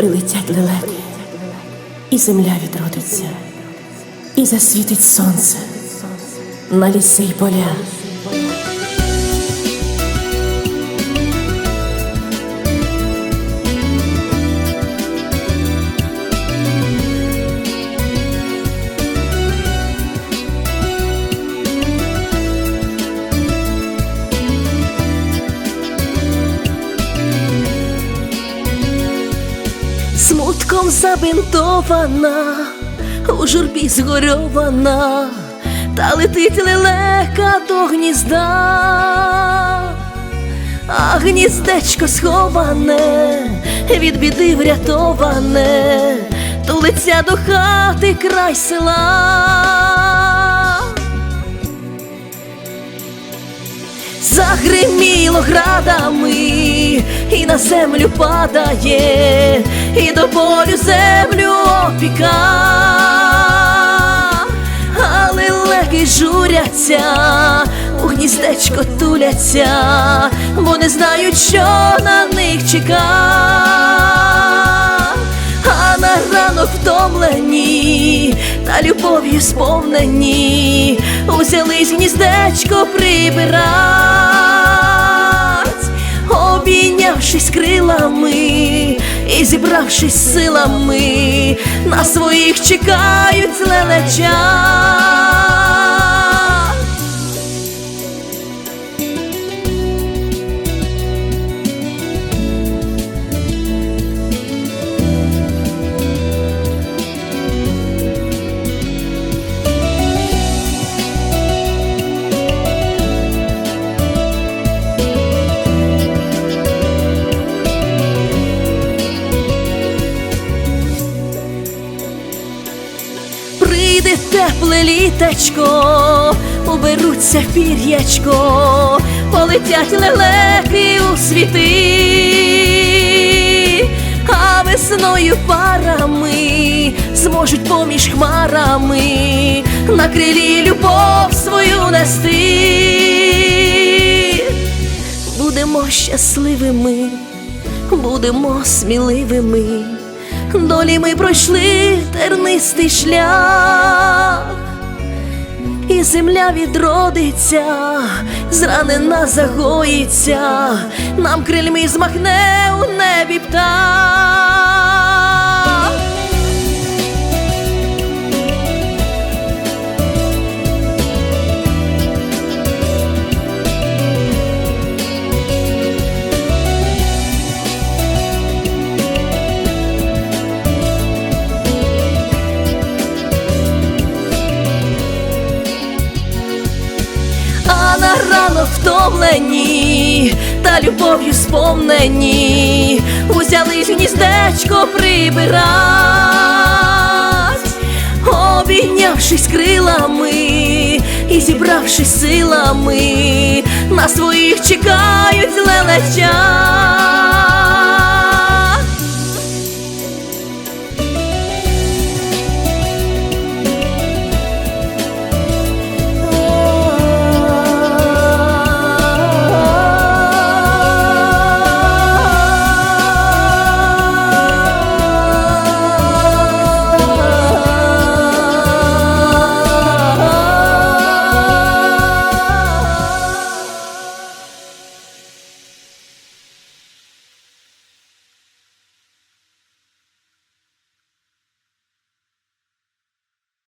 прилетять лелеки, і земля відродиться, і засвітить сонце на ліси й поля. Смутком забинтована, у журбі згорьована, та летить лелека до гнізда, а гніздечко сховане, від біди врятоване, тулиться до хати край села. Загриміло градами, і на землю падає, і до болю землю опіка, але леги журяться, у гніздечко туляться, бо не знають, що на них чека. А на ранок втомлені та любов'ю сповнені, узялись гніздечко прибирать, обійнявшись крилами і зібравшись силами, на своїх чекають лелеча. Тепле літечко, уберуться пір'ячко, полетять лелеки у світи, а весною парами зможуть поміж хмарами на крилі любов свою нести. Будемо щасливими, будемо сміливими. Долі ми пройшли тернистий шлях, і земля відродиться, зранена загоїться, нам крильми змахне у небі птах. Втомлені та любов'ю сповнені, узялись гніздечко прибирать, обійнявшись крилами і зібравшись силами, на своїх чекають лелеча.